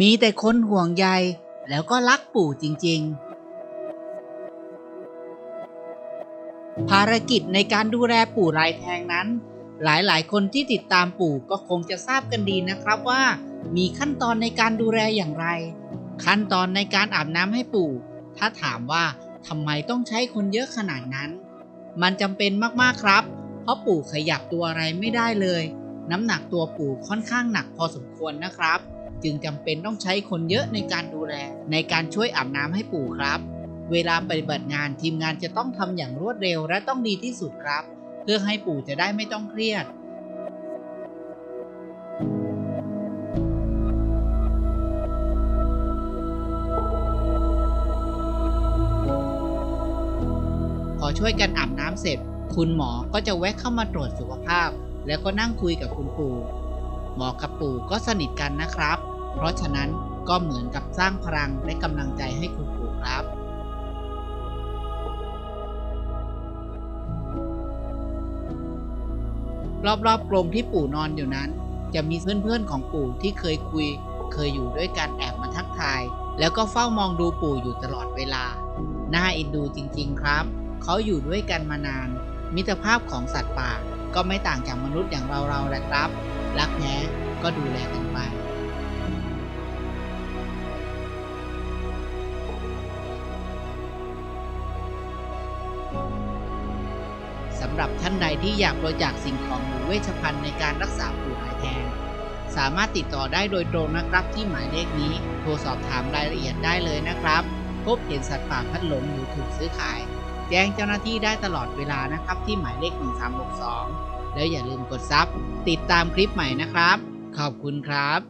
มีแต่คนห่วงใยแล้วก็รักปู่จริง ๆ ภารกิจในการดูแลปู่ลายแทงนั้น หลายๆ คนที่ติดตามปู่ก็คงจะทราบกันดีนะครับว่า มีขั้นตอนในการดูแลอย่างไร ขั้นตอนในการอาบน้ำให้ปู่ ถ้าถามว่าทำไมต้องใช้คนเยอะขนาดนั้น มันจำเป็นมากๆครับ เพราะปู่ขยับตัวอะไรไม่ได้เลย น้ำหนักตัวปู่ค่อนข้างหนักพอสมควรนะครับ จึงจำเป็นต้องใช้คนเยอะในการดูแล ในการช่วยอาบน้ำให้ปู่ครับ เวลาปฏิบัติงานทีมงานจะต้องทำอย่างรวดเร็วและต้องดีที่สุดครับ เพื่อให้ปู่จะได้ไม่ต้องเครียดพอช่วยกันอาบน้ำเสร็จ คุณหมอก็จะแวะเข้ามาตรวจสุขภาพ แล้วก็นั่งคุยกับคุณปู่ หมอกับปู่ก็สนิทกันนะครับ เพราะฉะนั้นก็เหมือนกับสร้างพลังและกำลังใจให้คุณปู่ครับรอบๆกรงที่ปู่นอนอยู่นั้น จะมีเพื่อนๆของปู่ที่เคยคุย เคยอยู่ด้วยกันแอบมาทักทาย แล้วก็เฝ้ามองดูปู่อยู่ตลอดเวลา น่าเอ็นดูจริง ๆ ครับ เขาอยู่ด้วยกันมานาน มิตรภาพของสัตว์ป่าก็ไม่ต่างจากมนุษย์อย่างเราๆแหละครับ รักแท้ก็ดูแลกันไปสำหรับท่านใดที่อยากบริจาคสิ่งของหรือเวชภัณฑ์ในการรักษาปู่หายแทน สามารถติดต่อได้โดยตรงนะครับที่หมายเลขนี้ โทรสอบถามรายละเอียดได้เลยนะครับ พบเห็นสัตว์ป่าพัดหลงหรือถูกซื้อขาย แจ้งเจ้าหน้าที่ได้ตลอดเวลานะครับที่หมายเลข 1362 แล้วอย่าลืมกดซับติดตามคลิปใหม่นะครับ ขอบคุณครับ